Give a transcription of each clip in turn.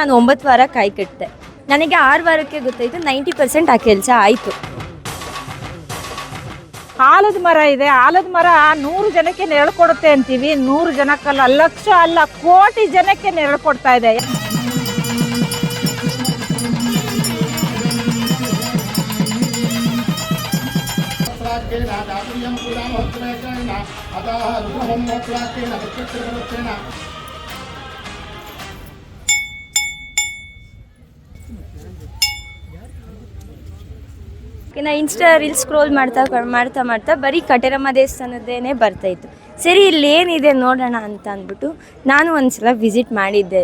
ನಾನು ಒಂಬತ್ತು ವಾರ ಕಾಯಿ ಕಟ್ಟಿದೆ ನನಗೆ ಆರು ವಾರಕ್ಕೆ ಗೊತ್ತಾಯಿತು ನೈಂಟಿ ಪರ್ಸೆಂಟ್ ಆ ಕೆಲಸ ಆಯಿತು. ಆಲದ ಮರ ಇದೆ ಆಲದ ಮರ ನೂರು ಜನಕ್ಕೆ ನೆರಳು ಕೊಡುತ್ತೆ ಅಂತೀವಿ. ನೂರು ಜನಕ್ಕಲ್ಲ ಲಕ್ಷ ಅಲ್ಲ ಕೋಟಿ ಜನಕ್ಕೆ ನೆರಳು ಕೊಡ್ತಾ ಇದೆ. ಅದಾ ದಾತುರ್ಯಂ ಕುಲಾಂ ಹಸ್ತನೇನ ನಾ ಇನ್ಸ್ಟಾ ರೀಲ್ಸ್ ಸ್ಕ್ರೋಲ್ ಮಾಡ್ತಾ ಮಾಡ್ತಾ ಮಾಡ್ತಾ ಬರೀ ಕಟೇರಮ್ಮ ದೇವಸ್ಥಾನದ್ದೇನೆ ಬರ್ತಾಯಿತ್ತು ಸರಿ, ಇಲ್ಲಿ ಏನಿದೆ ನೋಡೋಣ ಅಂತ ಅಂದ್ಬಿಟ್ಟು ನಾನು ಒಂದ್ಸಲ ವಿಸಿಟ್ ಮಾಡಿದ್ದೆ.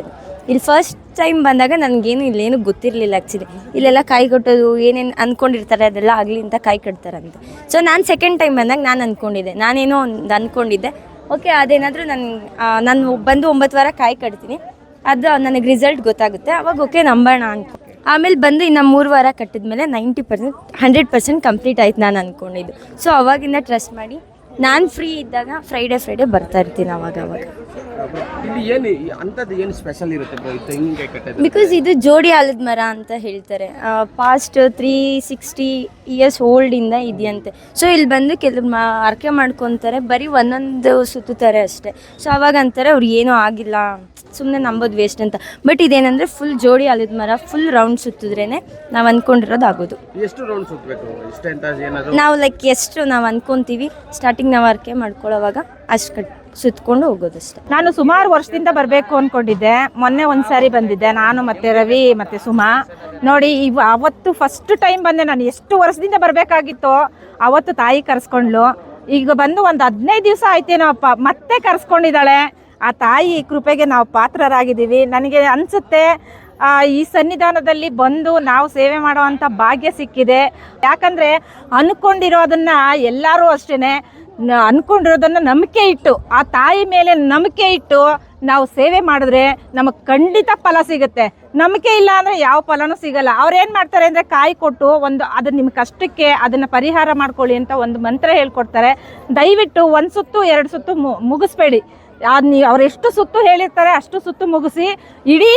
ಇಲ್ಲಿ ಫಸ್ಟ್ ಟೈಮ್ ಬಂದಾಗ ನನಗೇನು ಇಲ್ಲೇನು ಗೊತ್ತಿರಲಿಲ್ಲ ಆ್ಯಕ್ಚುಲಿ ಇಲ್ಲೆಲ್ಲ ಕಾಯಿ ಕಟ್ಟೋದು ಏನೇನು ಅಂದ್ಕೊಂಡಿರ್ತಾರೆ ಅದೆಲ್ಲ ಆಗಲಿ ಅಂತ ಕಾಯಿ ಕಟ್ತಾರಂತೆ. ಸೊ ನಾನು ಸೆಕೆಂಡ್ ಟೈಮ್ ಬಂದಾಗ ನಾನು ಅಂದ್ಕೊಂಡಿದ್ದೆ ನಾನೇನೋ ಒಂದು ಅಂದ್ಕೊಂಡಿದ್ದೆ ಓಕೆ ಅದೇನಾದರೂ ನನ್ನ ನಾನು ಬಂದು ಒಂಬತ್ತು ವಾರ ಕಾಯಿ ಕಟ್ತೀನಿ. ಅದು, ನನಗೆ ರಿಸಲ್ಟ್ ಗೊತ್ತಾಗುತ್ತೆ. ಅವಾಗ ಓಕೆ ನಂಬೋಣ ಅಂತ. ಆಮೇಲೆ ಬಂದು ಇನ್ನು ಮೂರು ವಾರ ಕಟ್ಟಿದ್ಮೇಲೆ ninety percent hundred percent complete ಆಯ್ತು ನಾನು ಅಂದ್ಕೊಂಡಿದ್ದು ಸೊ ಅವಾಗಿಂದ ಟ್ರಸ್ಟ್ ಮಾಡಿ ನಾನು ಫ್ರೀ ಇದ್ದಾಗ ಫ್ರೈಡೇ ಫ್ರೈಡೇ ಬರ್ತಾ ಇರ್ತೀನಿ ಅವಾಗ ಅವಾಗ. ಕಟ್ಟೋದು ಬಿಕಾಸ್ ಇದು ಜೋಡಿ ಆಲದ ಮರ ಅಂತ ಹೇಳ್ತಾರೆ. ಪಾಸ್ಟ್ ತ್ರೀ ಸಿಕ್ಸ್ಟಿ ಇಯರ್ಸ್ ಓಲ್ಡಿಂದ ಇದೆಯಂತೆ. ಸೊ ಇಲ್ಲಿ ಬಂದು ಕೆಲವ್ರು ಮಾ ಅರ್ಕೆ ಮಾಡ್ಕೊತಾರೆ ಬರೀ ಒಂದೊಂದು ಸುತ್ತುತ್ತಾರೆ ಅಷ್ಟೇ. ಸೊ ಅವಾಗ ಅಂತಾರೆ ಅವ್ರು ಏನೂ ಆಗಿಲ್ಲ ಸುಮ್ಮನೆ ನಂಬೋದು ವೇಸ್ಟ್ ಅಂತ. ಬಟ್ ಇದೇನಂದ್ರೆ ಫುಲ್ ಜೋಡಿ ಆಲದ ಮರ ಫುಲ್ ರೌಂಡ್ ಸುತ್ತಿದ್ರೇನೆ ನಾವು ಅಂದ್ಕೊಂಡಿರೋದು ಆಗೋದು ಎಷ್ಟು ರೌಂಡ್ ಸುತ್ತಬೇಕು ಇಷ್ಟ ಅಂತ ಏನಾದರೂ? ನಾವು ಲೈಕ್ ಎಷ್ಟು ನಾವು ಅಂದ್ಕೊತೀವಿ ಸ್ಟಾರ್ಟಿಂಗ್ ನಾವು ಅರ್ಕೆ ಮಾಡ್ಕೊಳ್ಳೋವಾಗ ಅಷ್ಟು ಕಟ್ ಸುತ್ಕೊಂಡು ಹೋಗೋದಷ್ಟೇ ನಾನು ಸುಮಾರು ವರ್ಷದಿಂದ ಬರಬೇಕು ಅನ್ಕೊಂಡಿದ್ದೆ. ಮೊನ್ನೆ ಒಂದ್ಸಾರಿ ಬಂದಿದ್ದೆ. ನಾನು ಮತ್ತೆ ರವಿ ಮತ್ತೆ ಸುಮಾ. ನೋಡಿ ಇವ್ ಅವತ್ತು ಫಸ್ಟ್ ಟೈಮ್ ಬಂದೆ ನಾನು. ಎಷ್ಟು ವರ್ಷದಿಂದ ಬರಬೇಕಾಗಿತ್ತು ಅವತ್ತು ತಾಯಿ ಕರ್ಸ್ಕೊಂಡ್ಲು ಈಗ ಬಂದು ಒಂದು ಹದಿನೈದು ದಿವಸ ಆಯ್ತೇನೋಪ್ಪ ಮತ್ತೆ ಕರ್ಸ್ಕೊಂಡಿದ್ದಾಳೆ. ಆ ತಾಯಿ ಕೃಪೆಗೆ ನಾವು ಪಾತ್ರರಾಗಿದ್ದೀವಿ. ನನಗೆ ಅನಿಸುತ್ತೆ ಈ ಸನ್ನಿಧಾನದಲ್ಲಿ ಬಂದು ನಾವು ಸೇವೆ ಮಾಡುವಂಥ ಭಾಗ್ಯ ಸಿಕ್ಕಿದೆ. ಯಾಕಂದರೆ ಅಂದ್ಕೊಂಡಿರೋದನ್ನು ಎಲ್ಲರೂ ಅಷ್ಟೇ ಅಂದ್ಕೊಂಡಿರೋದನ್ನು ನಂಬಿಕೆ ಇಟ್ಟು, ಆ ತಾಯಿ ಮೇಲೆ ನಂಬಿಕೆ ಇಟ್ಟು ನಾವು ಸೇವೆ ಮಾಡಿದ್ರೆ ನಮಗೆ ಖಂಡಿತ ಫಲ ಸಿಗುತ್ತೆ. ನಂಬಿಕೆ ಇಲ್ಲ ಅಂದರೆ ಯಾವ ಫಲನೂ ಸಿಗಲ್ಲ. ಅವ್ರೇನು ಮಾಡ್ತಾರೆ ಅಂದರೆ ಕಾಯಿ ಕೊಟ್ಟು ಒಂದು, ಅದು ನಿಮ್ಮ ಕಷ್ಟಕ್ಕೆ ಅದನ್ನು ಪರಿಹಾರ ಮಾಡ್ಕೊಳ್ಳಿ ಅಂತ ಒಂದು ಮಂತ್ರ ಹೇಳ್ಕೊಡ್ತಾರೆ. ದಯವಿಟ್ಟು ಒಂದು ಸುತ್ತು, ಎರಡು ಸುತ್ತು ಮುಗಿಸ್ಬೇಡಿ. ಅದು ಅವ್ರು ಎಷ್ಟು ಸುತ್ತು ಹೇಳಿರ್ತಾರೆ ಅಷ್ಟು ಸುತ್ತು ಮುಗಿಸಿ ಇಡೀ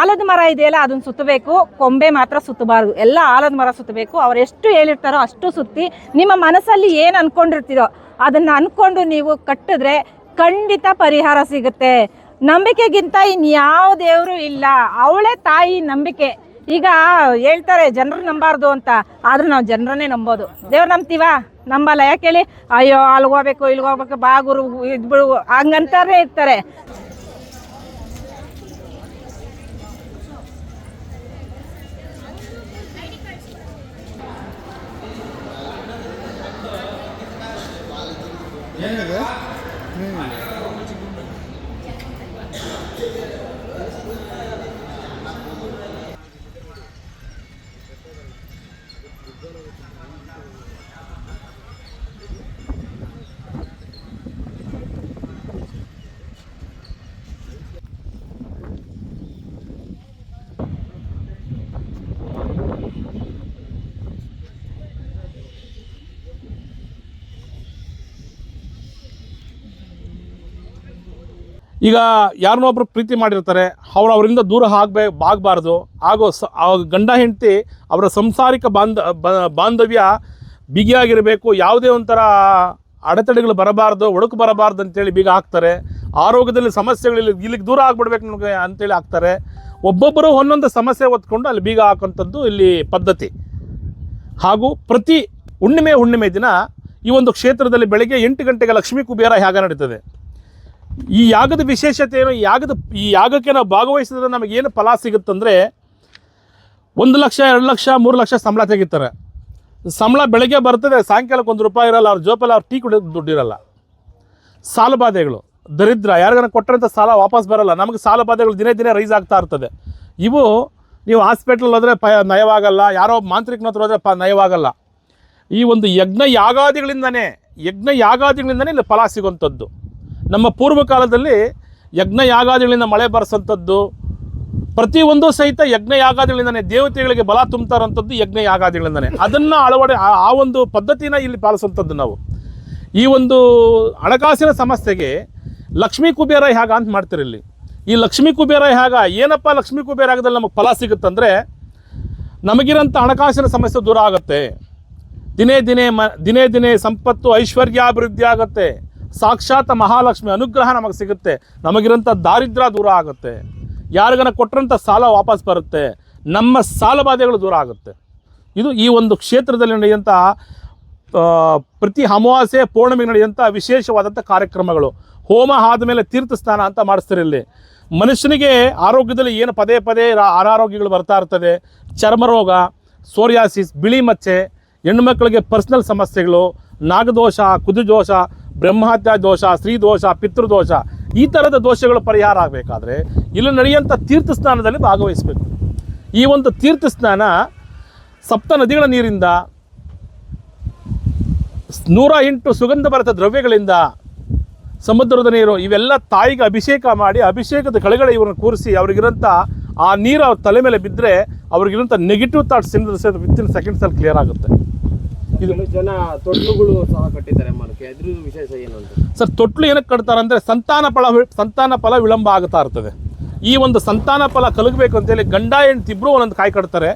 ಆಲದ ಮರ ಇದೆಯಲ್ಲ ಅದನ್ನ ಸುತ್ತಬೇಕು. ಕೊಂಬೆ ಮಾತ್ರ ಸುತ್ತಬಾರ್ದು. ಎಲ್ಲ ಆಲದ ಮರ ಸುತ್ತಬೇಕು. ಅವ್ರು ಎಷ್ಟು ಹೇಳಿರ್ತಾರೋ ಅಷ್ಟು ಸುತ್ತಿ ನಿಮ್ಮ ಮನಸ್ಸಲ್ಲಿ ಏನು ಅನ್ಕೊಂಡಿರ್ತೀರೋ ಅದನ್ನ ಅನ್ಕೊಂಡು ನೀವು ಕಟ್ಟಿದ್ರೆ ಖಂಡಿತ ಪರಿಹಾರ ಸಿಗುತ್ತೆ. ನಂಬಿಕೆಗಿಂತ ಇನ್ಯಾವ ದೇವರು ಇಲ್ಲ. ಅವಳೇ ತಾಯಿ ನಂಬಿಕೆ. ಈಗ ಹೇಳ್ತಾರೆ, ಜನರು ನಂಬಾರ್ದು ಅಂತ. ಆದ್ರೆ ನಾವು ಜನರನ್ನೇ ನಂಬೋದು. ದೇವ್ರು ನಂಬ್ತೀವ? ನಂಬಲ್ಲ. ಯಾಕೆ ಹೇಳಿ? ಅಯ್ಯೋ, ಅಲ್ಲಿಗೆ ಹೋಗ್ಬೇಕು, ಇಲ್ಲಿಗೆ ಹೋಗ್ಬೇಕು, ಬಾಗುರು ಇದ್ಬಿಡು ಹಂಗಂತಾರೇ ಇರ್ತಾರೆ. ಈಗ ಯಾರನ್ನೋ ಒಬ್ರು ಪ್ರೀತಿ ಮಾಡಿರ್ತಾರೆ, ಅವ್ರು ಅವರಿಂದ ದೂರ ಆಗ್ಬೇ, ಆಗಬಾರ್ದು. ಆಗೋ ಸ ಗಂಡ ಹೆಂಡತಿ, ಅವರ ಸಂಸಾರಿಕ ಬಾಂಧ ಬಾಂಧವ್ಯ ಬಿಗಿಯಾಗಿರಬೇಕು, ಯಾವುದೇ ಒಂಥರ ಅಡೆತಡೆಗಳು ಬರಬಾರ್ದು, ಒಡಕು ಬರಬಾರ್ದು ಅಂತೇಳಿ ಬೀಗ ಹಾಕ್ತಾರೆ. ಆರೋಗ್ಯದಲ್ಲಿ ಸಮಸ್ಯೆಗಳಿಲ್ಲ ಇಲ್ಲಿಗೆ ದೂರ ಆಗ್ಬಿಡ್ಬೇಕು ನಮಗೆ ಅಂತೇಳಿ ಹಾಕ್ತಾರೆ. ಒಬ್ಬೊಬ್ಬರು ಒಂದೊಂದು ಸಮಸ್ಯೆ ಹೊತ್ಕೊಂಡು ಅಲ್ಲಿ ಬೀಗ ಹಾಕೋಂಥದ್ದು ಇಲ್ಲಿ ಪದ್ಧತಿ. ಹಾಗೂ ಪ್ರತಿ ಹುಣ್ಣಿಮೆ ಹುಣ್ಣಿಮೆ ದಿನ ಈ ಒಂದು ಕ್ಷೇತ್ರದಲ್ಲಿ ಬೆಳಗ್ಗೆ ಎಂಟು ಗಂಟೆಗೆ ಲಕ್ಷ್ಮೀ ಕುಬೇರ ಹೇಗೆ ನಡೀತದೆ. ಈ ಯಾಗದ ವಿಶೇಷತೆ ಏನು ಯಾಗದ, ಈ ಯಾಗಕ್ಕೆ ನಾವು ಭಾಗವಹಿಸಿದ್ರೆ ನಮಗೇನು ಫಲ ಸಿಗುತ್ತಂದರೆ ಒಂದು ಲಕ್ಷ, ಎರಡು ಲಕ್ಷ, ಮೂರು ಲಕ್ಷ ಸಂಬಳ ತೆಗಿತಾರೆ. ಸಂಬಳ ಬೆಳಗ್ಗೆ ಬರ್ತದೆ, ಸಾಯಂಕಾಲಕ್ಕೆ ಒಂದು ರೂಪಾಯಿ ಇರಲ್ಲ, ಅವ್ರ ಜೋಪಲ್ಲ ಅವ್ರು ಟೀ ಕುಡಿಯೋದು ದುಡ್ಡಿರಲ್ಲ ಸಾಲಬಾಧೆಗಳು ದರಿದ್ರ, ಯಾರಿಗಾನ ಕೊಟ್ಟರಂಥ ಸಾಲ ವಾಪಸ್ ಬರಲ್ಲ. ನಮಗೆ ಸಾಲಬಾಧೆಗಳು ದಿನೇ ದಿನೇ ರೈಸ್ ಆಗ್ತಾ ಇರ್ತದೆ. ಇವು ನೀವು ಹಾಸ್ಪಿಟ್ಲಲ್ಲಿ ಹೋದರೆ ಪ, ನಯವಾಗಲ್ಲ, ಯಾರೋ ಮಾಂತ್ರಿಕನ ಹತ್ರ ಹೋದರೆ ಪ, ನಯವಾಗಲ್ಲ. ಈ ಒಂದು ಯಜ್ಞ ಯಾಗಾದಿಗಳಿಂದನೇ ಯಜ್ಞ ಯಾಗಾದಿಗಳಿಂದನೇ ಇಲ್ಲಿ ಫಲ ಸಿಗುವಂಥದ್ದು. ನಮ್ಮ ಪೂರ್ವ ಕಾಲದಲ್ಲಿ ಯಜ್ಞ ಯಾಗಾದಿಗಳಿಂದ ಮಳೆ ಬರೆಸಂಥದ್ದು ಪ್ರತಿಯೊಂದು ಸಹಿತ ಯಜ್ಞ ಯಾಗಾದಿಗಳಿಂದನೇ ದೇವತೆಗಳಿಗೆ ಬಲ ತುಂಬ್ತಾರಂಥದ್ದು ಯಜ್ಞ ಯಾಗಾದಿಗಳಿಂದನೇ ಅದನ್ನು ಅಳವಡೆ ಆ- ಒಂದು ಪದ್ಧತಿನ ಇಲ್ಲಿ ಪಾಲಿಸುವಂಥದ್ದು ನಾವು. ಈ ಒಂದು ಹಣಕಾಸಿನ ಸಮಸ್ಯೆಗೆ ಲಕ್ಷ್ಮೀ ಕುಬೇರ ಹೇಗ ಅಂತ ಮಾಡ್ತಿರಲಿ ಈ ಲಕ್ಷ್ಮೀ ಕುಬೇರ ಹೇಗ ಏನಪ್ಪ ಲಕ್ಷ್ಮೀ ಕುಬೇರ ಆಗದಲ್ಲಿ ನಮಗೆ ಫಲ ಸಿಗುತ್ತಂದರೆ ನಮಗಿರೋಂಥ ಹಣಕಾಸಿನ ಸಮಸ್ಯೆ ದೂರ ಆಗುತ್ತೆ. ದಿನೇ ದಿನೇ ಮ ದಿನೇ ದಿನೇ ಸಂಪತ್ತು ಐಶ್ವರ್ಯಾಭಿವೃದ್ಧಿ ಆಗುತ್ತೆ. ಸಾಕ್ಷಾತ್ ಮಹಾಲಕ್ಷ್ಮಿ ಅನುಗ್ರಹ ನಮಗೆ ಸಿಗುತ್ತೆ. ನಮಗಿರೋಂಥ ದಾರಿದ್ರ್ಯ ದೂರ ಆಗುತ್ತೆ. ಯಾರಿಗನ ಕೊಟ್ಟರಂಥ ಸಾಲ ವಾಪಸ್ ಬರುತ್ತೆ. ನಮ್ಮ ಸಾಲ ಬಾಧೆಗಳು ದೂರ ಆಗುತ್ತೆ. ಇದು ಈ ಒಂದು ಕ್ಷೇತ್ರದಲ್ಲಿ ನಡೆಯುವಂಥ ಪ್ರತಿ ಅಮಾವಾಸ್ಯೆ ಪೌರ್ಣಮಿ ನಡೆಯುವಂಥ ವಿಶೇಷವಾದಂಥ ಕಾರ್ಯಕ್ರಮಗಳು. ಹೋಮ ಆದಮೇಲೆ ತೀರ್ಥ ಸ್ನಾನ ಅಂತ ಮಾಡಿಸ್ತಾರೆ ಇಲ್ಲಿ. ಮನುಷ್ಯನಿಗೆ ಆರೋಗ್ಯದಲ್ಲಿ ಏನು ಪದೇ ಪದೇ ಅನಾರೋಗ್ಯಗಳು ಬರ್ತಾ ಇರ್ತದೆ. ಚರ್ಮ ರೋಗ ಸೋರಿಯಾಸಿಸ್, ಬಿಳಿ ಮಚ್ಚೆ ಹೆಣ್ಣುಮಕ್ಕಳಿಗೆ ಪರ್ಸ್ನಲ್ ಸಮಸ್ಯೆಗಳು, ನಾಗದೋಷ ಕುದುದೋಷ ಬ್ರಹ್ಮಹತ್ಯಾ ದೋಷ, ಸ್ತ್ರೀ ದೋಷ ಪಿತೃದೋಷ ಈ ಥರದ ದೋಷಗಳು ಪರಿಹಾರ ಆಗಬೇಕಾದ್ರೆ ಇಲ್ಲಿ ನಡೆಯುವಂಥ ತೀರ್ಥ ಸ್ನಾನದಲ್ಲಿ ಭಾಗವಹಿಸಬೇಕು. ಈ ಒಂದು ತೀರ್ಥ ಸ್ನಾನ ಸಪ್ತ ನದಿಗಳ ನೀರಿಂದ ನೂರ ಎಂಟು ಸುಗಂಧ ಭರಿತ ದ್ರವ್ಯಗಳಿಂದ ಸಮುದ್ರದ ನೀರು ಇವೆಲ್ಲ ತಾಯಿಗೆ ಅಭಿಷೇಕ ಮಾಡಿ ಅಭಿಷೇಕದ ಕಳೆಗಳ ಇವ್ರನ್ನ ಕೂರಿಸಿ ಅವ್ರಿಗಿರೋಂಥ ಆ ನೀರು ಅವ್ರ ತಲೆ ಮೇಲೆ ಬಿದ್ದರೆ ಅವ್ರಿಗಿರೋಂಥ ನೆಗೆಟಿವ್ ಥಾಟ್ಸ್ ಇನ್ ಸೆಕೆಂಡ್ಸಲ್ಲಿ ಕ್ಲಿಯರ್ ಆಗುತ್ತೆ. ಜನ ತೊಟ್ಲುಗಳು ಸಹ ಕಟ್ಟಿದ್ದಾರೆ ಮರಕ್ಕೆ ಅದ್ರ ವಿಶೇಷ ಏನು ಅಂತ? ಸರ್ ತೊಟ್ಲು ಏನಕ್ಕೆ ಕಟ್ತಾರೆ ಅಂದರೆ ಸಂತಾನ ಫಲ ಸಂತಾನ ಫಲ ವಿಳಂಬ ಆಗ್ತಾ ಇರ್ತದೆ. ಈ ಒಂದು ಸಂತಾನ ಫಲ ಕಲಗಬೇಕು ಅಂತೇಳಿ ಗಂಡ ಹೆಂಡ್ತಿ ಇಬ್ಬರು ಒಂದೊಂದು ಕಾಯಿ ಕಟ್ತಾರೆ.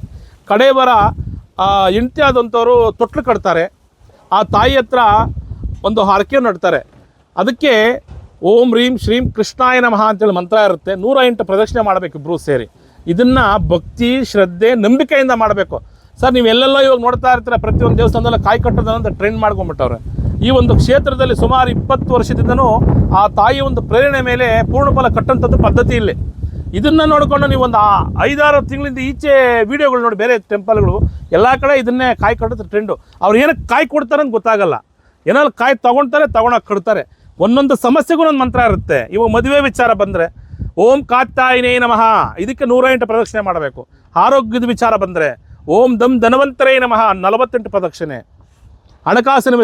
ಕಡೆಯವರ ಬರ ಹೆಂಡತಿ ಆದಂಥವ್ರು ತೊಟ್ಲು ಕಟ್ತಾರೆ. ಆ ತಾಯಿ ಹತ್ರ ಒಂದು ಹರಕೆ ನಡ್ತಾರೆ ಅದಕ್ಕೆ ಓಂ ರೀಂ ಶ್ರೀಂ ಕೃಷ್ಣಾಯ ನಮಃ ಅಂತೇಳಿ ಮಂತ್ರ ಇರುತ್ತೆ. ನೂರ ಎಂಟು ಪ್ರದಕ್ಷಿಣೆ ಮಾಡಬೇಕು ಇಬ್ಬರು ಸೇರಿ. ಇದನ್ನು ಭಕ್ತಿ ಶ್ರದ್ಧೆ ನಂಬಿಕೆಯಿಂದ ಮಾಡಬೇಕು. ಸರ್, ನೀವು ಎಲ್ಲೆಲ್ಲೋ ಇವಾಗ ನೋಡ್ತಾ ಇರ್ತೀರ, ಪ್ರತಿಯೊಂದು ದೇವಸ್ಥಾನದಲ್ಲ ಕಾಯಿ ಕಟ್ಟೋದಂತ ಟ್ರೆಂಡ್ ಮಾಡ್ಕೊಂಡ್ಬಿಟ್ಟವ್ರೆ. ಈ ಒಂದು ಕ್ಷೇತ್ರದಲ್ಲಿ ಸುಮಾರು ಇಪ್ಪತ್ತು ವರ್ಷದಿಂದನೂ ಆ ತಾಯಿ ಒಂದು ಪ್ರೇರಣೆ ಮೇಲೆ ಪೂರ್ಣಫಲ ಕಟ್ಟಂಥದ್ದು ಪದ್ಧತಿ ಇಲ್ಲಿ. ಇದನ್ನು ನೋಡಿಕೊಂಡು ನೀವು ಒಂದು ಐದಾರು ತಿಂಗಳಿಂದ ಈಚೆ ವಿಡಿಯೋಗಳು ನೋಡಿ, ಬೇರೆ ಟೆಂಪಲ್ಗಳು ಎಲ್ಲ ಕಡೆ ಇದನ್ನೇ ಕಾಯಿ ಕಟ್ಟೋದು ಟ್ರೆಂಡು ಅವ್ರು ಏನಕ್ಕೆ ಕಾಯಿ ಕೊಡ್ತಾರೆ ಅಂತ ಗೊತ್ತಾಗಲ್ಲ. ಏನಾದ್ರು ಕಾಯಿ ತಗೊಳ್ತಾರೆ ತೊಗೊಳಕ್ಕೆ ಕಡ್ತಾರೆ ಒಂದೊಂದು ಸಮಸ್ಯೆಗೂ ಒಂದು ಮಂತ್ರ ಇರುತ್ತೆ. ಇವಾಗ ಮದುವೆ ವಿಚಾರ ಬಂದರೆ, ಓಂ ಕಾತ್ತಾಯಿನೇ ನಮಃ. ಇದಕ್ಕೆ ನೂರ ಎಂಟು ಪ್ರದಕ್ಷಿಣೆ ಮಾಡಬೇಕು. ಆರೋಗ್ಯದ ವಿಚಾರ ಬಂದರೆ ಓಂ ದಮ್ ಧನವಂತರೇ ನಮಃ. ನಲವತ್ತೆಂಟು ಪ್ರದಕ್ಷಿಣೆ. ಹಣಕಾಸಿನ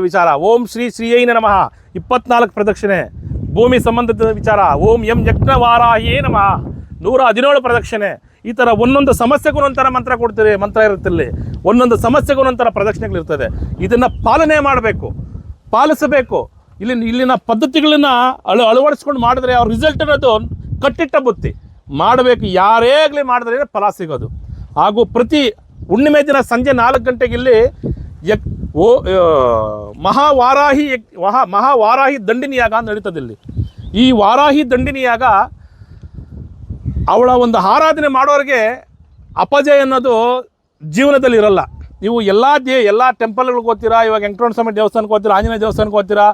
ವಿಚಾರ. ಓಂ ಶ್ರೀ ಶ್ರೀಯೈನ ನಮಃ. ಇಪ್ಪತ್ನಾಲ್ಕು ಪ್ರದಕ್ಷಿಣೆ. ಭೂಮಿ ಸಂಬಂಧಿತ ವಿಚಾರ. ಓಂ ಎಂ ಯಜ್ಞವಾರಾಹಿಯೇ ನಮಃ. ನೂರ ಹದಿನೇಳು ಪ್ರದಕ್ಷಿಣೆ. ಈ ಥರ ಒಂದೊಂದು ಸಮಸ್ಯೆಗೂ ಒಂಥರ ಮಂತ್ರ ಕೊಡ್ತೀರಿ. ಮಂತ್ರ ಇರುತ್ತೆ ಇಲ್ಲಿ. ಒಂದೊಂದು ಸಮಸ್ಯೆಗೂ ಒಂಥರ ಪ್ರದಕ್ಷಿಣೆಗಳಿರ್ತದೆ ಇದನ್ನು ಪಾಲನೆ ಮಾಡಬೇಕು. ಪಾಲಿಸಬೇಕು. ಇಲ್ಲಿ ಇಲ್ಲಿನ ಪದ್ಧತಿಗಳನ್ನ ಅಳ ಅಳವಡಿಸ್ಕೊಂಡು ಮಾಡಿದ್ರೆ ಅವ್ರ ರಿಸಲ್ಟ್ ಅನ್ನೋದು ಕಟ್ಟಿಟ್ಟ ಬುತ್ತಿ. ಮಾಡಬೇಕು. ಯಾರೇ ಆಗಲಿ ಮಾಡಿದ್ರೆ ಫಲ ಸಿಗೋದು. ಹಾಗೂ ಪ್ರತಿ ಹುಣ್ಣಿಮೆ ದಿನ ಸಂಜೆ ನಾಲ್ಕು ಗಂಟೆಗೆ ಇಲ್ಲಿ ಯಕ್ ಓ ಮಹಾವಾರಾಹಿ ಯಕ್ ಮಹಾ ಮಹಾವಾರಾಹಿ ದಂಡಿನಿಯಾಗ ನಡೀತದೆ ಇಲ್ಲಿ. ಈ ವಾರಾಹಿ ದಂಡಿನಿಯಾಗ ಅವಳ ಒಂದು ಆರಾಧನೆ ಮಾಡೋರಿಗೆ ಅಪಜಯ ಅನ್ನೋದು ಜೀವನದಲ್ಲಿ ಇರಲ್ಲ. ನೀವು ಎಲ್ಲ ದೇ ಎಲ್ಲ ಟೆಂಪಲ್ಗಳಿಗೆ ಹೋಗ್ತೀರಾ, ಇವಾಗ ವೆಂಕಟರಮಣ ಸ್ವಾಮಿ ದೇವಸ್ಥಾನಕ್ಕೆ ಹೋಗ್ತೀರಾ, ಆಂಜನೇಯ ದೇವಸ್ಥಾನಕ್ಕೆ ಹೋಗ್ತೀರಾ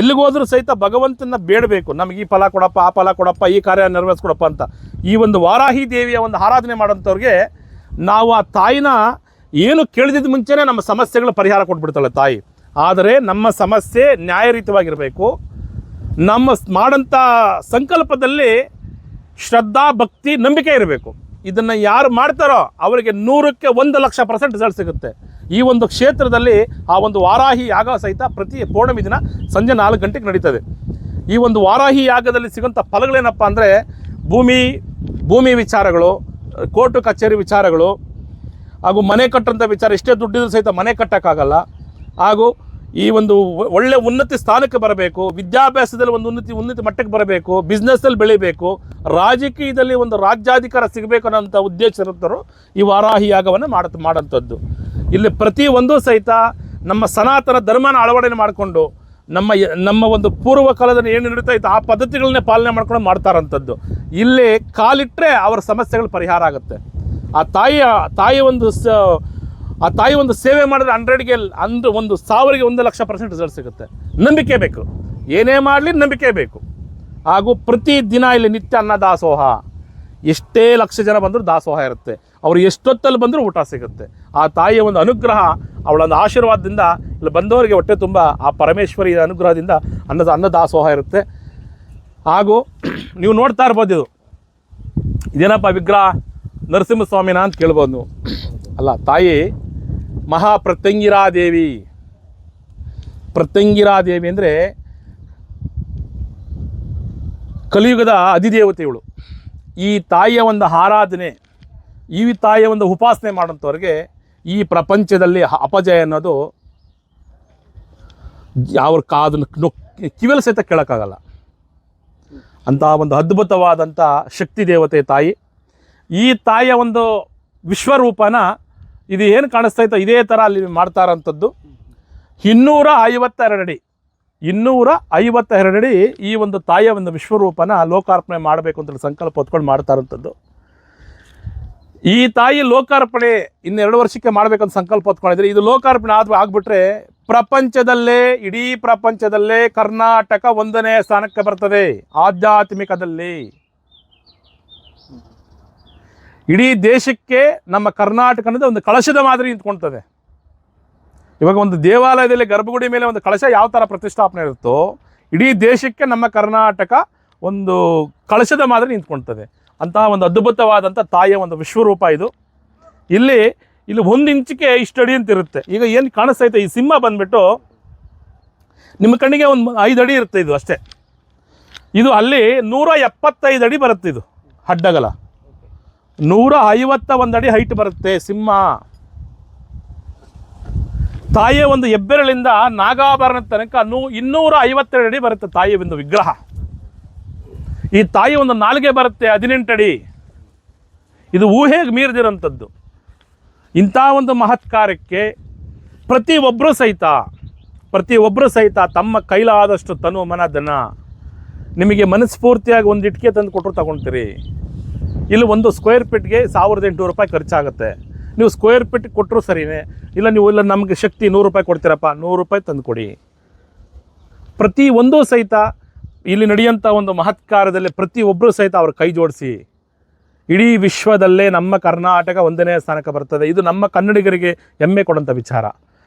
ಎಲ್ಲಿಗೋದ್ರೂ ಸಹಿತ ಭಗವಂತನ ಬೇಡಬೇಕು. ನಮಗೆ ಈ ಫಲ ಕೊಡಪ್ಪ, ಆ ಫಲ ಕೊಡಪ್ಪ, ಈ ಕಾರ್ಯ ನೆರವೇರಿಸ್ಕೊಡಪ್ಪ ಅಂತ. ಈ ಒಂದು ವಾರಾಹಿ ದೇವಿಯ ಒಂದು ಆರಾಧನೆ ಮಾಡೋಂಥವ್ರಿಗೆ ನಾವು ಆ ತಾಯಿನ ಏನು ಕೇಳಿದ ಮುಂಚೆನೇ ನಮ್ಮ ಸಮಸ್ಯೆಗಳ ಪರಿಹಾರ ಕೊಟ್ಬಿಡ್ತಾಳೆ ತಾಯಿ. ಆದರೆ ನಮ್ಮ ಸಮಸ್ಯೆ ನ್ಯಾಯರೀತವಾಗಿರಬೇಕು. ನಮ್ಮ ಮಾಡಂಥ ಸಂಕಲ್ಪದಲ್ಲಿ ಶ್ರದ್ಧಾ, ಭಕ್ತಿ, ನಂಬಿಕೆ ಇರಬೇಕು. ಇದನ್ನು ಯಾರು ಮಾಡ್ತಾರೋ ಅವರಿಗೆ ನೂರಕ್ಕೆ ಒಂದು ಲಕ್ಷ ಪರ್ಸೆಂಟ್ ರಿಸಲ್ಟ್ ಸಿಗುತ್ತೆ. ಈ ಒಂದು ಕ್ಷೇತ್ರದಲ್ಲಿ ಆ ಒಂದು ವಾರಾಹಿ ಯಾಗ ಸಹಿತ ಪ್ರತಿ ಪೌರ್ಣಮಿ ದಿನ ಸಂಜೆ ನಾಲ್ಕು ಗಂಟೆಗೆ ನಡೀತದೆ. ಈ ಒಂದು ವಾರಾಹಿ ಯಾಗದಲ್ಲಿ ಸಿಗೋಂಥ ಫಲಗಳೇನಪ್ಪ ಅಂದರೆ ಭೂಮಿ ಭೂಮಿ ವಿಚಾರಗಳು ಕೋರ್ಟು, ಕಚೇರಿ ವಿಚಾರಗಳು ಹಾಗೂ ಮನೆ ಕಟ್ಟಂಥ ವಿಚಾರ ಎಷ್ಟೇ ದುಡ್ಡಿದ್ರು ಸಹಿತ ಮನೆ ಕಟ್ಟೋಕ್ಕಾಗಲ್ಲ. ಹಾಗೂ ಈ ಒಂದು ಒಳ್ಳೆ ಉನ್ನತಿ ಸ್ಥಾನಕ್ಕೆ ಬರಬೇಕು, ವಿದ್ಯಾಭ್ಯಾಸದಲ್ಲಿ ಒಂದು ಉನ್ನತಿ ಉನ್ನತಿ ಮಟ್ಟಕ್ಕೆ ಬರಬೇಕು ಬಿಸ್ನೆಸ್ಸಲ್ಲಿ ಬೆಳಿಬೇಕು, ರಾಜಕೀಯದಲ್ಲಿ ಒಂದು ರಾಜ್ಯಾಧಿಕಾರ ಸಿಗಬೇಕು ಅನ್ನೋಂಥ ಉದ್ದೇಶ ಇರುತ್ತವರು ಈ ವಾರಾಹಿ ಯಾಗವನ್ನು ಮಾಡತ್ ಮಾಡೋಂಥದ್ದು ಇಲ್ಲಿ ಪ್ರತಿಯೊಂದು ಸಹಿತ ನಮ್ಮ ಸನಾತನ ಧರ್ಮನ ಅಳವಡನೆ ಮಾಡಿಕೊಂಡು ನಮ್ಮ ನಮ್ಮ ಒಂದು ಪೂರ್ವ ಕಾಲದಲ್ಲಿ ಏನು ನಡೀತಾ ಇತ್ತು, ಆ ಪದ್ಧತಿಗಳನ್ನೇ ಪಾಲನೆ ಮಾಡ್ಕೊಂಡು ಮಾಡ್ತಾರಂಥದ್ದು. ಇಲ್ಲಿ ಕಾಲಿಟ್ಟರೆ ಅವರ ಸಮಸ್ಯೆಗಳು ಪರಿಹಾರ ಆಗುತ್ತೆ. ಆ ತಾಯಿಯ, ತಾಯಿ ಒಂದು ಸ, ಆ ತಾಯಿ ಒಂದು ಸೇವೆ ಮಾಡಿದ್ರೆ ಹಂಡ್ರೆಡ್ಗೆ ಅಂದ್ರೆ ಒಂದು ಸಾವಿರಿಗೆ ಒಂದು ಲಕ್ಷ ಪರ್ಸೆಂಟ್ ರಿಸಲ್ಟ್ ಸಿಗುತ್ತೆ. ನಂಬಿಕೆ ಬೇಕು. ಏನೇ ಮಾಡಲಿ ನಂಬಿಕೆ ಬೇಕು. ಹಾಗೂ ಪ್ರತಿ ದಿನ ಇಲ್ಲಿ ನಿತ್ಯ ಅನ್ನ ದಾಸೋಹ. ಎಷ್ಟೇ ಲಕ್ಷ ಜನ ಬಂದರೂ ದಾಸೋಹ ಇರುತ್ತೆ. ಅವ್ರು ಎಷ್ಟೊತ್ತಲ್ಲಿ ಬಂದರೂ ಊಟ ಸಿಗುತ್ತೆ. ಆ ತಾಯಿಯ ಒಂದು ಅನುಗ್ರಹ ಅವಳ ಒಂದು ಆಶೀರ್ವಾದದಿಂದ ಇಲ್ಲಿ ಬಂದವರಿಗೆ ಹೊಟ್ಟೆ ತುಂಬ ಆ ಪರಮೇಶ್ವರಿ ಅನುಗ್ರಹದಿಂದ ಅನ್ನದ ಅನ್ನ ದಾಸೋಹ ಇರುತ್ತೆ. ಹಾಗೂ ನೀವು ನೋಡ್ತಾ ಇರ್ಬೋದು ಇದು. ಇದೇನಪ್ಪ ವಿಗ್ರಹ ನರಸಿಂಹಸ್ವಾಮಿನ ಅಂತ ಕೇಳ್ಬೋದು ನೀವು. ಅಲ್ಲ, ತಾಯಿ, ಮಹಾಪ್ರತ್ಯಂಗಿರಾದೇವಿ. ಪ್ರತ್ಯಂಗಿರಾದೇವಿ ಅಂದರೆ ಕಲಿಯುಗದ ಅಧಿದೇವತೆಗಳು ಈ ತಾಯಿಯ ಒಂದು ಆರಾಧನೆ, ಈ ತಾಯಿಯ ಒಂದು ಉಪಾಸನೆ ಮಾಡೋಂಥವ್ರಿಗೆ ಈ ಪ್ರಪಂಚದಲ್ಲಿ ಅಪಜಯ ಅನ್ನೋದು ಯಾವ ಕಾದನ್ನು ಕಿವಿಯಲ್ಲಿ ಸಹಿತ ಕೇಳೋಕ್ಕಾಗಲ್ಲ. ಅಂತಹ ಒಂದು ಅದ್ಭುತವಾದಂಥ ಶಕ್ತಿ ದೇವತೆ ತಾಯಿ. ಈ ತಾಯಿಯ ಒಂದು ವಿಶ್ವರೂಪನ ಇದು ಏನು ಕಾಣಿಸ್ತಾ ಇತ್ತು ಇದೇ ಥರ ಅಲ್ಲಿ ಮಾಡ್ತಾ ಇರೋಂಥದ್ದು ಇನ್ನೂರ ಐವತ್ತೆರಡಡಿ ಇನ್ನೂರ ಐವತ್ತೆರಡಡಿ ಈ ಒಂದು ತಾಯಿಯ ಒಂದು ವಿಶ್ವರೂಪನ ಲೋಕಾರ್ಪಣೆ ಮಾಡಬೇಕು ಅಂತ ಸಂಕಲ್ಪ ಹೊತ್ಕೊಂಡು ಮಾಡ್ತಾ ಇರೋಂಥದ್ದು ಈ ತಾಯಿ ಲೋಕಾರ್ಪಣೆ ಇನ್ನೆರಡು ವರ್ಷಕ್ಕೆ ಮಾಡ್ಬೇಕಂತ ಸಂಕಲ್ಪ ಹೊತ್ಕೊಂಡಿದ್ರೆ, ಇದು ಲೋಕಾರ್ಪಣೆ ಆದ್ರೂ ಆಗ್ಬಿಟ್ರೆ ಪ್ರಪಂಚದಲ್ಲೇ, ಇಡೀ ಪ್ರಪಂಚದಲ್ಲೇ ಕರ್ನಾಟಕ ಒಂದನೇ ಸ್ಥಾನಕ್ಕೆ ಬರ್ತದೆ, ಆಧ್ಯಾತ್ಮಿಕದಲ್ಲಿ. ಇಡೀ ದೇಶಕ್ಕೆ ನಮ್ಮ ಕರ್ನಾಟಕ ಅನ್ನೋದು ಒಂದು ಕಳಶದ ಮಾದರಿ ನಿಂತ್ಕೊಳ್ತದೆ. ಇವಾಗ ಒಂದು ದೇವಾಲಯದಲ್ಲಿ ಗರ್ಭಗುಡಿ ಮೇಲೆ ಒಂದು ಕಳಶ ಯಾವ ಥರ ಪ್ರತಿಷ್ಠಾಪನೆ ಇರುತ್ತೋ, ಇಡೀ ದೇಶಕ್ಕೆ ನಮ್ಮ ಕರ್ನಾಟಕ ಒಂದು ಕಳಶದ ಮಾದರಿ ನಿಂತ್ಕೊಳ್ತದೆ. ಅಂತಹ ಒಂದು ಅದ್ಭುತವಾದಂಥ ತಾಯಿಯ ಒಂದು ವಿಶ್ವರೂಪ ಇದು. ಇಲ್ಲಿ ಇಲ್ಲಿ ಒಂದು ಇಂಚಿಗೆ ಇಷ್ಟು ಅಡಿ ಅಂತ ಇರುತ್ತೆ. ಈಗ ಏನು ಕಾಣಿಸ್ತೈತೆ ಈ ಸಿಂಹ ಬಂದ್ಬಿಟ್ಟು ನಿಮ್ಮ ಕಣ್ಣಿಗೆ ಒಂದು ಐದು ಅಡಿ ಇರುತ್ತೆ ಇದು ಅಷ್ಟೇ. ಇದು ಅಲ್ಲಿ ನೂರ ಎಪ್ಪತ್ತೈದು ಅಡಿ ಬರುತ್ತೆ ಇದು, ಅಡ್ಡಗಲ. ನೂರ ಐವತ್ತ ಒಂದು ಅಡಿ ಹೈಟ್ ಬರುತ್ತೆ ಸಿಂಹ. ತಾಯಿಯ ಒಂದು ಹೆಬ್ಬೆರಳಿಂದ ನಾಗಾಭರಣ ತನಕ ನೂ ಇನ್ನೂರ ಐವತ್ತೆರಡು ಅಡಿ ಬರುತ್ತೆ ತಾಯಿಯ ಒಂದು ವಿಗ್ರಹ. ಈ ತಾಯಿ ಒಂದು ನಾಲ್ಗೆ ಬರುತ್ತೆ ಹದಿನೆಂಟು ಅಡಿ. ಇದು ಊಹೆಗೆ ಮೀರಿದಿರೋಂಥದ್ದು ಇಂಥ ಒಂದು ಮಹತ್ ಕಾರ್ಯಕ್ಕೆ ಒಬ್ಬರು ಸಹಿತ, ಪ್ರತಿ ಒಬ್ಬರು ಸಹಿತ ತಮ್ಮ ಕೈಲಾದಷ್ಟು ತನು ಮನ ಧನ ನಿಮಗೆ ಮನಸ್ಫೂರ್ತಿಯಾಗಿ ಒಂದು ಇಟ್ಕೆ ತಂದು ಕೊಟ್ಟರು ತಗೊಳ್ತೀರಿ ಇಲ್ಲಿ ಒಂದು ಸ್ಕ್ವೇರ್ ಫೀಟ್ಗೆ ಸಾವಿರದ ಎಂಟುನೂರು ರೂಪಾಯಿ ಖರ್ಚಾಗುತ್ತೆ. ನೀವು ಸ್ಕ್ವೇರ್ ಫೀಟ್ ಕೊಟ್ಟರು ಸರಿನೇ. ಇಲ್ಲ ನೀವು ಇಲ್ಲ ನಮಗೆ ಶಕ್ತಿ ನೂರು ರೂಪಾಯಿ ಕೊಡ್ತೀರಪ್ಪ, ನೂರು ರೂಪಾಯಿ ತಂದು ಕೊಡಿ. ಪ್ರತಿ ಒಂದೂ ಸಹಿತ ಇಲ್ಲಿ ನಡೆಯುವಂಥ ಒಂದು ಮಹತ್ಕಾರದಲ್ಲಿ ಪ್ರತಿ ಒಬ್ಬರು ಸಹಿತ ಅವ್ರ ಕೈ ಜೋಡಿಸಿ. ಇಡೀ ವಿಶ್ವದಲ್ಲೇ ನಮ್ಮ ಕರ್ನಾಟಕ ಒಂದನೇ ಸ್ಥಾನಕ್ಕೆ ಬರ್ತದೆ. ಇದು ನಮ್ಮ ಕನ್ನಡಿಗರಿಗೆ ಹೆಮ್ಮೆ ಕೊಡುವಂಥ ವಿಚಾರ.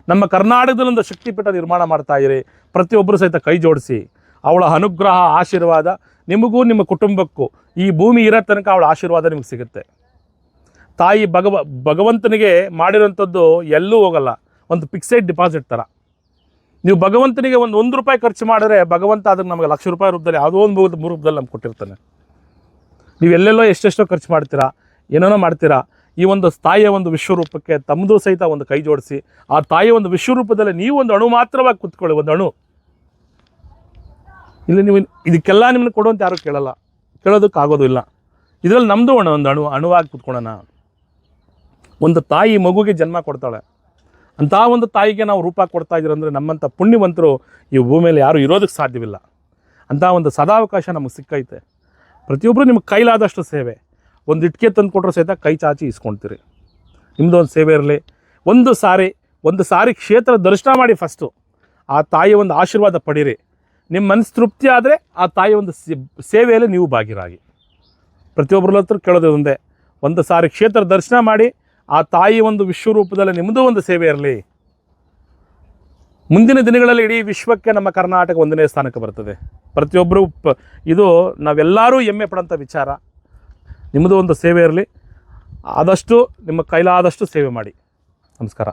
ನಮ್ಮ ಕರ್ನಾಟಕದಲ್ಲಿ ಒಂದು ಶಕ್ತಿಪೀಠ ನಿರ್ಮಾಣ ಮಾಡ್ತಾ ಇರಿ. ಪ್ರತಿಯೊಬ್ಬರು ಸಹಿತ ಕೈ ಜೋಡಿಸಿ. ಅವಳ ಅನುಗ್ರಹ, ಆಶೀರ್ವಾದ ನಿಮಗೂ ನಿಮ್ಮ ಕುಟುಂಬಕ್ಕೂ ಈ ಭೂಮಿ ಇರೋ ತನಕ ಅವಳ ಆಶೀರ್ವಾದ ನಿಮಗೆ ಸಿಗುತ್ತೆ. ತಾಯಿ ಭಗವ, ಭಗವಂತನಿಗೆ ಮಾಡಿರೋಂಥದ್ದು ಎಲ್ಲೂ ಹೋಗಲ್ಲ. ಒಂದು ಫಿಕ್ಸೆಡ್ ಡಿಪಾಸಿಟ್ ಥರ. ನೀವು ಭಗವಂತನಿಗೆ ಒಂದು ಒಂದು ರೂಪಾಯಿ ಖರ್ಚು ಮಾಡಿದ್ರೆ ಭಗವಂತ ಅದಕ್ಕೆ ನಮಗೆ ಲಕ್ಷ ರೂಪಾಯಿ ರೂಪದಲ್ಲಿ ಯಾವುದೋ ಒಂದು ಮೂರು ರೂಪದಲ್ಲಿ ನಮ್ಗೆ ಕೊಟ್ಟಿರ್ತಾನೆ. ನೀವು ಎಲ್ಲೆಲ್ಲೋ ಎಷ್ಟೆಷ್ಟೋ ಖರ್ಚು ಮಾಡ್ತೀರಾ, ಏನೇನೋ ಮಾಡ್ತೀರಾ, ಈ ಒಂದು ತಾಯಿಯ ಒಂದು ವಿಶ್ವರೂಪಕ್ಕೆ ತಮ್ಮದು ಸಹಿತ ಒಂದು ಕೈ ಜೋಡಿಸಿ, ಆ ತಾಯಿಯ ಒಂದು ವಿಶ್ವರೂಪದಲ್ಲಿ ನೀವು ಒಂದು ಅಣು ಮಾತ್ರವಾಗಿ ಕೂತ್ಕೊಳ್ಳಿ, ಒಂದು ಅಣು. ಇಲ್ಲಿ ನೀವು ಇದಕ್ಕೆಲ್ಲ ನಿಮ್ಮನ್ನು ಕೊಡುವಂತ ಯಾರು ಕೇಳಲ್ಲ. ಕೇಳೋದಕ್ಕೆ ಆಗೋದು ಇಲ್ಲ. ಇದರಲ್ಲಿ ನಮ್ಮದು ಒಂದು ಅಣು, ಅಣುವಾಗಿ ಕೂತ್ಕೊಳ್ಳೋಣ. ಒಂದು ತಾಯಿ ಮಗುಗೆ ಜನ್ಮ ಕೊಡ್ತಾಳೆ. ಅಂಥ ಒಂದು ತಾಯಿಗೆ ನಾವು ರೂಪ ಕೊಡ್ತಾ ಇದ್ದೀರ ಅಂದರೆ ನಮ್ಮಂಥ ಪುಣ್ಯವಂತರು ಈ ಭೂಮಿಯಲ್ಲಿ ಯಾರೂ ಇರೋದಕ್ಕೆ ಸಾಧ್ಯವಿಲ್ಲ. ಅಂತ ಒಂದು ಸದಾವಕಾಶ ನಮಗೆ ಸಿಕ್ಕೈತೆ. ಪ್ರತಿಯೊಬ್ಬರು ನಿಮ್ಗೆ ಕೈಲಾದಷ್ಟು ಸೇವೆ. ಒಂದು ಇಟ್ಕೆ ತಂದು ಕೊಟ್ಟರು ಸಹಿತ ಕೈ ಚಾಚಿ ಇಸ್ಕೊಳ್ತೀರಿ ನಿಮ್ಮದು ಒಂದು ಸೇವೆ ಇರಲಿ. ಒಂದು ಸಾರಿ ಒಂದು ಸಾರಿ ಕ್ಷೇತ್ರ ದರ್ಶನ ಮಾಡಿ ಫಸ್ಟು ಆ ತಾಯಿಯ ಒಂದು ಆಶೀರ್ವಾದ ಪಡೀರಿ. ನಿಮ್ಮ ಮನಸ್ಸು ತೃಪ್ತಿ ಆದರೆ ಆ ತಾಯಿಯ ಒಂದು ಸೇವೆಯಲ್ಲಿ ನೀವು ಭಾಗಿರಾಗಿ. ಪ್ರತಿಯೊಬ್ಬರ ಹತ್ರ ಕೇಳೋದು ಒಂದೇ. ಒಂದು ಸಾರಿ ಕ್ಷೇತ್ರ ದರ್ಶನ ಮಾಡಿ ಆ ತಾಯಿ ಒಂದು ವಿಶ್ವರೂಪದಲ್ಲಿ ನಿಮ್ಮದು ಒಂದು ಸೇವೆ ಇರಲಿ. ಮುಂದಿನ ದಿನಗಳಲ್ಲಿ ಇಡೀ ವಿಶ್ವಕ್ಕೆ ನಮ್ಮ ಕರ್ನಾಟಕ ಒಂದನೇ ಸ್ಥಾನಕ್ಕೆ ಬರ್ತದೆ. ಪ್ರತಿಯೊಬ್ಬರು ಇದು ನಾವೆಲ್ಲರೂ ಹೆಮ್ಮೆ ಪಡೋಂಥ ವಿಚಾರ. ನಿಮ್ಮದು ಒಂದು ಸೇವೆ ಇರಲಿ. ಆದಷ್ಟು ನಿಮ್ಮ ಕೈಲಾದಷ್ಟು ಸೇವೆ ಮಾಡಿ. ನಮಸ್ಕಾರ.